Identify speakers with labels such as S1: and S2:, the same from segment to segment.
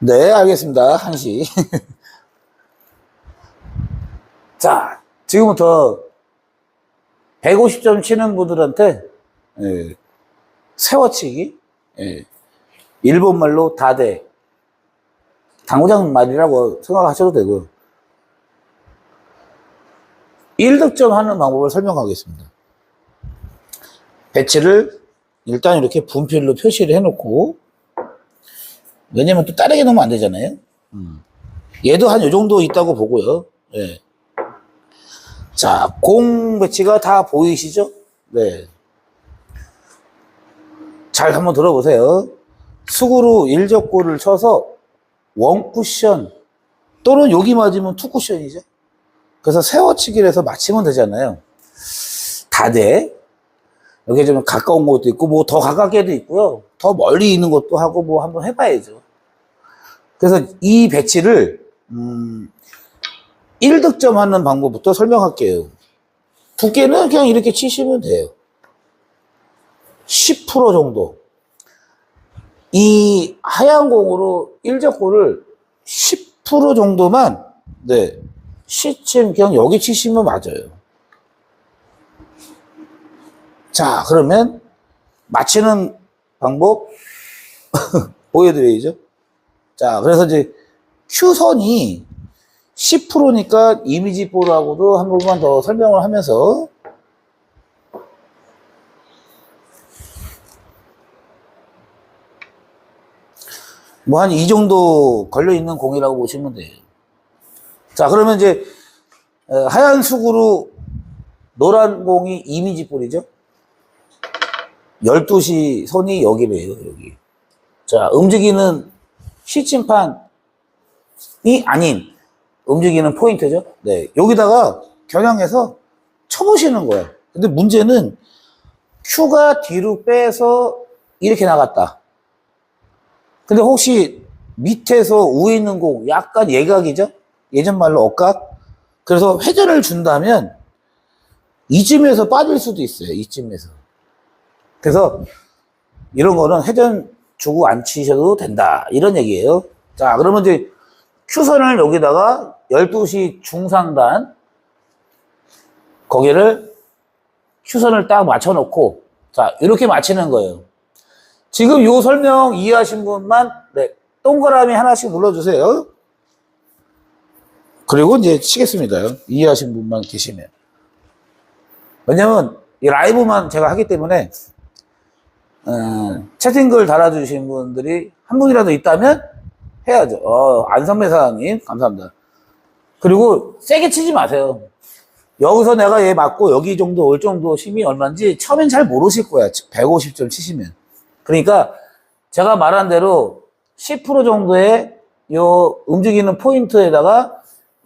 S1: 네, 알겠습니다. 한시. 자, 지금부터 150점 치는 분들한테, 예, 세워치기, 예, 일본말로 다대, 당구장 말이라고 생각하셔도 되고요. 1득점 하는 방법을 설명하겠습니다. 배치를 일단 이렇게 분필로 표시를 해놓고, 왜냐면 또 다르게 놓으면 안 되잖아요. 음. 얘도 한 요 정도 있다고 보고요. 예. 자, 공 배치가 다 보이시죠? 네. 잘 한번 들어보세요. 수구로 일적골을 쳐서 원 쿠션 또는 여기 맞으면 투 쿠션이죠. 그래서 세워치기를 해서 맞히면 되잖아요. 다돼. 여기 좀 가까운 것도 있고, 뭐 더 가깝게도 있고요. 더 멀리 있는 것도 하고, 뭐 한번 해봐야죠. 그래서 이 배치를, 음, 1득점 하는 방법부터 설명할게요. 두께는 그냥 이렇게 치시면 돼요. 10% 정도. 이 하얀 공으로 1적골을 10% 정도만, 네, 시침 그냥 여기 치시면 맞아요. 자, 그러면 맞히는 방법 보여드려야죠. 자, 그래서 이제 Q선이 10%니까 이미지 볼하고도 한 번만 더 설명을 하면서 뭐 한 이 정도 걸려 있는 공이라고 보시면 돼요. 자, 그러면 이제 어, 하얀 수구로 노란 공이 이미지 볼이죠. 12시 선이 여기래요, 여기. 자, 움직이는 시침판이 아닌 움직이는 포인트죠. 네. 여기다가 겨냥해서 쳐보시는 거예요. 근데 문제는 Q가 뒤로 빼서 이렇게 나갔다. 근데 혹시 밑에서 위에 있는 공 약간 예각이죠? 예전 말로 억각? 그래서 회전을 준다면 이쯤에서 빠질 수도 있어요. 이쯤에서. 그래서 이런 거는 회전 주고 안 치셔도 된다. 이런 얘기예요. 자, 그러면 이제 Q선을 여기다가 12시 중상단 거기를 Q선을 딱 맞춰놓고 자, 이렇게 맞히는 거예요. 지금 요 설명 이해하신 분만 네, 동그라미 하나씩 눌러주세요. 그리고 이제 치겠습니다. 이해하신 분만 계시면. 왜냐면 이 라이브만 제가 하기 때문에 어, 채팅글 달아주신 분들이 한 분이라도 있다면 해야죠. 어, 안성매 사장님, 감사합니다. 그리고 세게 치지 마세요. 여기서 내가 얘 맞고 여기 정도 올 정도 힘이 얼마인지 처음엔 잘 모르실 거야. 150점 치시면. 그러니까 제가 말한 대로 10% 정도의 요 움직이는 포인트에다가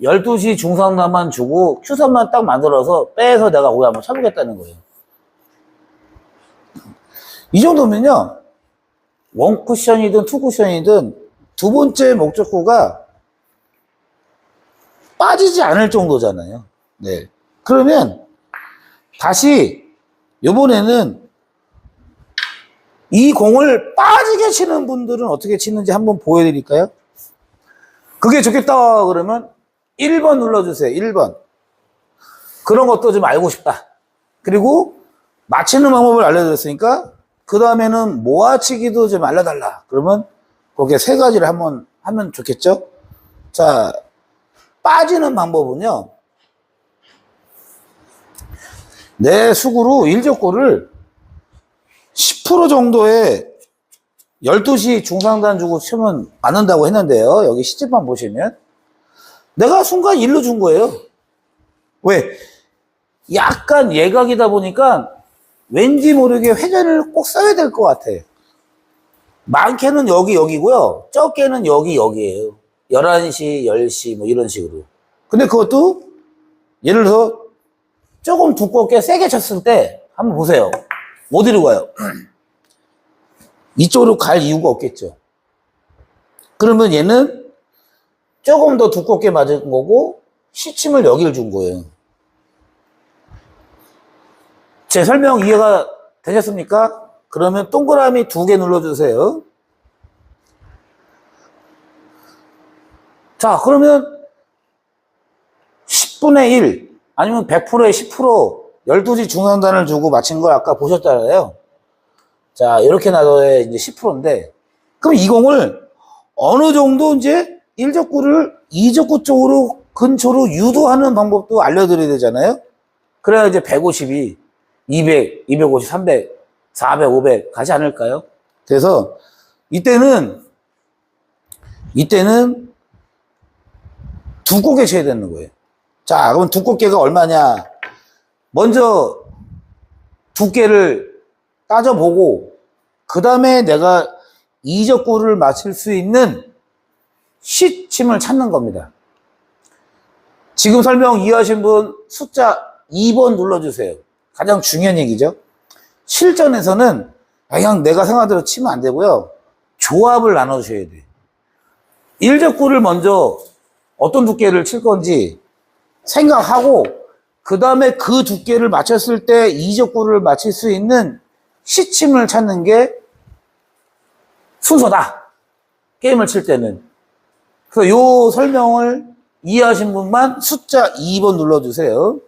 S1: 12시 중상단만 주고 큐선만 딱 만들어서 빼서 내가 거기 한번 쳐보겠다는 거예요. 이 정도면요. 원 쿠션이든 투 쿠션이든 두 번째 목적구가 빠지지 않을 정도잖아요. 네. 그러면 다시 요번에는 이 공을 빠지게 치는 분들은 어떻게 치는지 한번 보여드릴까요? 그게 좋겠다 그러면 1번 눌러주세요. 1번. 그런 것도 좀 알고 싶다. 그리고 맞히는 방법을 알려드렸으니까 그 다음에는 모아치기도 좀 알려달라. 그러면 거기에 세 가지를 한번 하면 좋겠죠? 자, 빠지는 방법은요. 내 수구로 일적골을 10% 정도의 12시 중상단 주고 치면 맞는다고 했는데요. 여기 시집만 보시면. 내가 순간 일로 준 거예요. 왜? 약간 예각이다 보니까 왠지 모르게 회전을 꼭 써야 될 것 같아. 많게는 여기, 여기고요. 적게는 여기, 여기에요. 11시, 10시, 뭐 이런 식으로. 근데 그것도 예를 들어서 조금 두껍게 세게 쳤을 때 한번 보세요. 어디로 가요? 이쪽으로 갈 이유가 없겠죠. 그러면 얘는 조금 더 두껍게 맞은 거고 시침을 여기를 준 거예요. 제 설명 이해가 되셨습니까? 그러면 동그라미 두 개 눌러주세요. 자, 그러면 10분의 1 아니면 100%의 10% 12시 중상단을 주고 맞힌 걸 아까 보셨잖아요. 자, 이렇게 나눠야 이제 10%인데 그럼 이 공을 어느 정도 이제 1적구를 2적구 쪽으로 근처로 유도하는 방법도 알려드려야 되잖아요. 그래야 이제 150이 200, 250, 300, 400, 500 가지 않을까요? 그래서 이때는 이때는 두껍게 쳐야 되는 거예요. 자, 그럼 두껍게가 얼마냐? 먼저 두께를 따져보고 그 다음에 내가 이적구를 맞출 수 있는 시침을 찾는 겁니다. 지금 설명 이해하신 분 숫자 2번 눌러주세요. 가장 중요한 얘기죠. 실전에서는 그냥 내가 생각한 대로 치면 안 되고요. 조합을 나눠주셔야 돼. 일적구를 먼저 어떤 두께를 칠 건지 생각하고 그 다음에 그 두께를 맞췄을 때 이적구를 맞출 수 있는 시침을 찾는 게 순서다. 게임을 칠 때는. 그래서 요 설명을 이해하신 분만 숫자 2번 눌러주세요.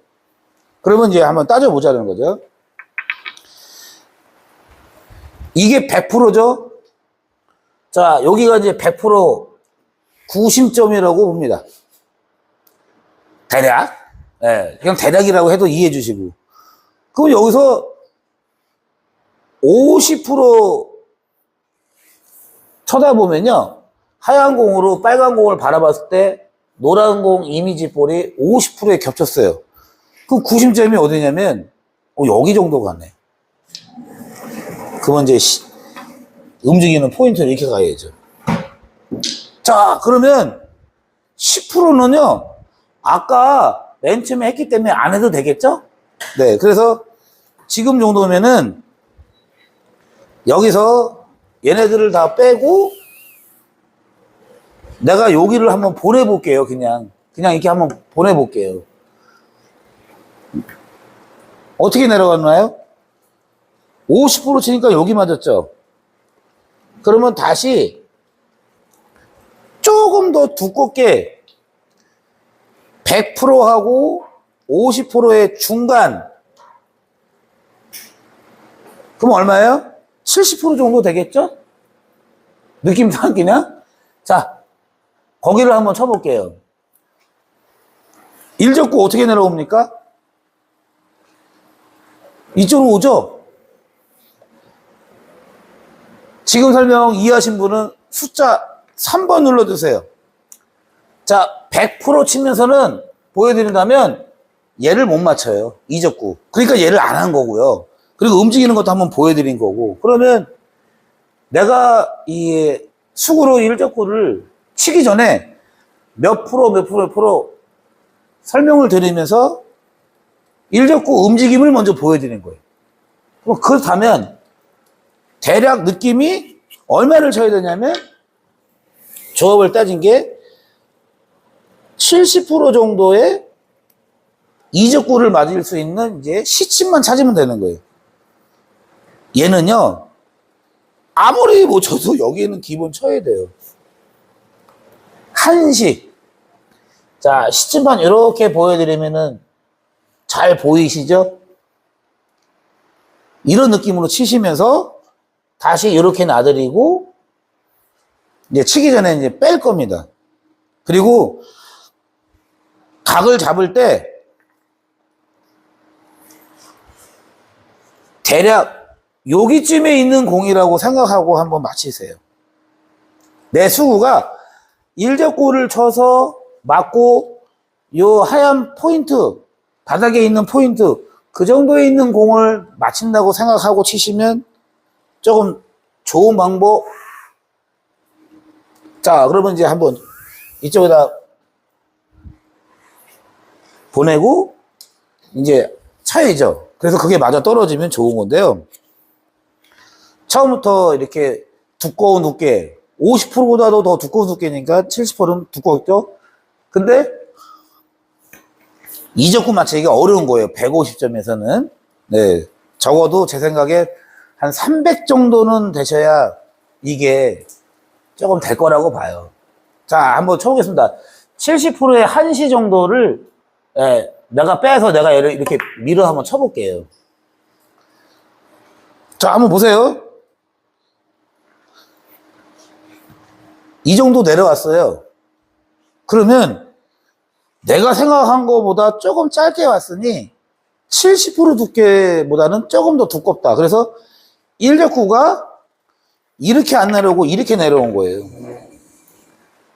S1: 그러면 이제 한번 따져보자는 거죠. 이게 100%죠? 자, 여기가 이제 100% 구심점이라고 봅니다. 대략. 예, 그냥 대략이라고 해도 이해해 주시고. 그럼 여기서 50% 쳐다보면요. 하얀 공으로 빨간 공을 바라봤을 때 노란 공 이미지 볼이 50%에 겹쳤어요. 그럼 구심점이 어디냐면 어, 여기 정도 가네. 그러면 이제 시- 움직이는 포인트를 이렇게 가야죠. 자, 그러면 10%는요, 아까 맨 처음에 했기 때문에 안 해도 되겠죠? 네, 그래서 지금 정도면은 여기서 얘네들을 다 빼고 내가 여기를 한번 보내볼게요, 그냥. 그냥 이렇게 한번 보내볼게요. 어떻게 내려갔나요? 50% 치니까 여기 맞았죠? 그러면 다시 조금 더 두껍게 100%하고 50%의 중간 그럼 얼마예요? 70% 정도 되겠죠? 느낌상 그냥? 자, 거기를 한번 쳐볼게요. 일적구 어떻게 내려옵니까? 이쪽으로 오죠? 지금 설명 이해하신 분은 숫자 3번 눌러주세요. 자, 100% 치면서는 보여드린다면 얘를 못 맞춰요. 이적구. 그러니까 얘를 안 한 거고요. 그리고 움직이는 것도 한번 보여드린 거고. 그러면 내가 이 수구로 일적구를 치기 전에 몇 프로, 몇 프로, 몇 프로 설명을 드리면서 일적구 움직임을 먼저 보여드리는 거예요. 그럼 그렇다면 대략 느낌이 얼마를 쳐야 되냐면 조합을 따진 게 70% 정도의 이적구를 맞을 수 있는 이제 시침만 찾으면 되는 거예요. 얘는요, 아무리 못 쳐도 여기는 기본 쳐야 돼요. 한식. 자, 시침만 이렇게 보여드리면은 잘 보이시죠? 이런 느낌으로 치시면서 다시 이렇게 놔드리고 이제 치기 전에 이제 뺄 겁니다. 그리고 각을 잡을 때 대략 여기쯤에 있는 공이라고 생각하고 한번 맞히세요. 내 수구가 일적구를 쳐서 맞고 요 하얀 포인트 바닥에 있는 포인트 그 정도에 있는 공을 맞힌다고 생각하고 치시면 조금 좋은 방법. 자, 그러면 이제 한번 이쪽에다 보내고 이제 차야죠. 그래서 그게 맞아 떨어지면 좋은 건데요. 처음부터 이렇게 두꺼운 두께, 50%보다도 더 두꺼운 두께니까 70%는 두껍죠? 근데 이적구 맞추기가 어려운 거예요. 150점에서는. 네. 적어도 제 생각에 한 300 정도는 되셔야 이게 조금 될 거라고 봐요. 자, 한번 쳐보겠습니다. 70%의 한시 정도를, 예, 내가 빼서 내가 얘를 이렇게 밀어 한번 쳐볼게요. 자, 한번 보세요. 이 정도 내려왔어요. 그러면 내가 생각한 것보다 조금 짧게 왔으니 70% 두께보다는 조금 더 두껍다. 그래서 1적구가 이렇게 안 내려오고 이렇게 내려온 거예요.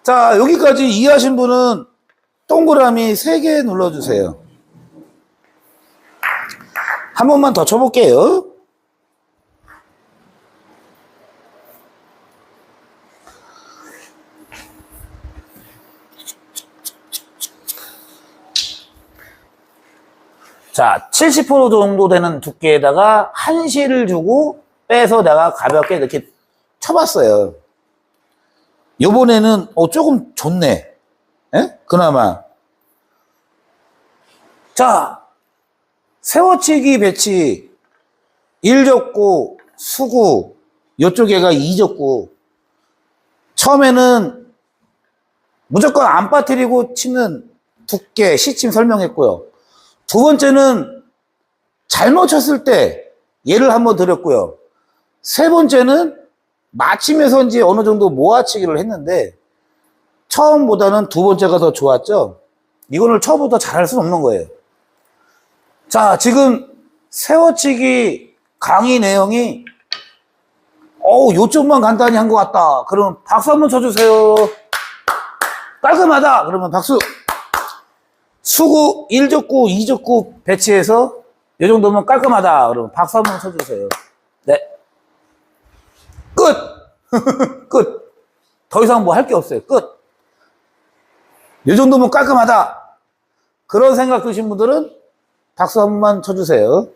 S1: 자, 여기까지 이해하신 분은 동그라미 3개 눌러주세요. 한 번만 더 쳐볼게요. 자, 70% 정도 되는 두께에다가 한시를 주고 빼서 내가 가볍게 이렇게 쳐봤어요. 요번에는 어, 조금 좋네. 예? 그나마. 자, 세워치기 배치 1족구, 수구, 요쪽에가 2족구. 처음에는 무조건 안 빠뜨리고 치는 두께, 시침 설명했고요. 두 번째는 잘못 쳤을 때 예를 한번 드렸고요. 세 번째는 마침에서인지 어느 정도 모아치기를 했는데 처음보다는 두 번째가 더 좋았죠. 이거를 처음부터 잘할 수는 없는 거예요. 자, 지금 세워치기 강의 내용이 어우, 요쪽만 간단히 한 것 같다. 그러면 박수 한번 쳐주세요. 깔끔하다. 그러면 박수. 수구 1족구, 2족구 배치해서 이 정도면 깔끔하다. 그러면 박수 한 번 쳐주세요. 네. 끝! 끝! 더 이상 뭐 할 게 없어요. 끝! 이 정도면 깔끔하다. 그런 생각 드신 분들은 박수 한 번만 쳐주세요.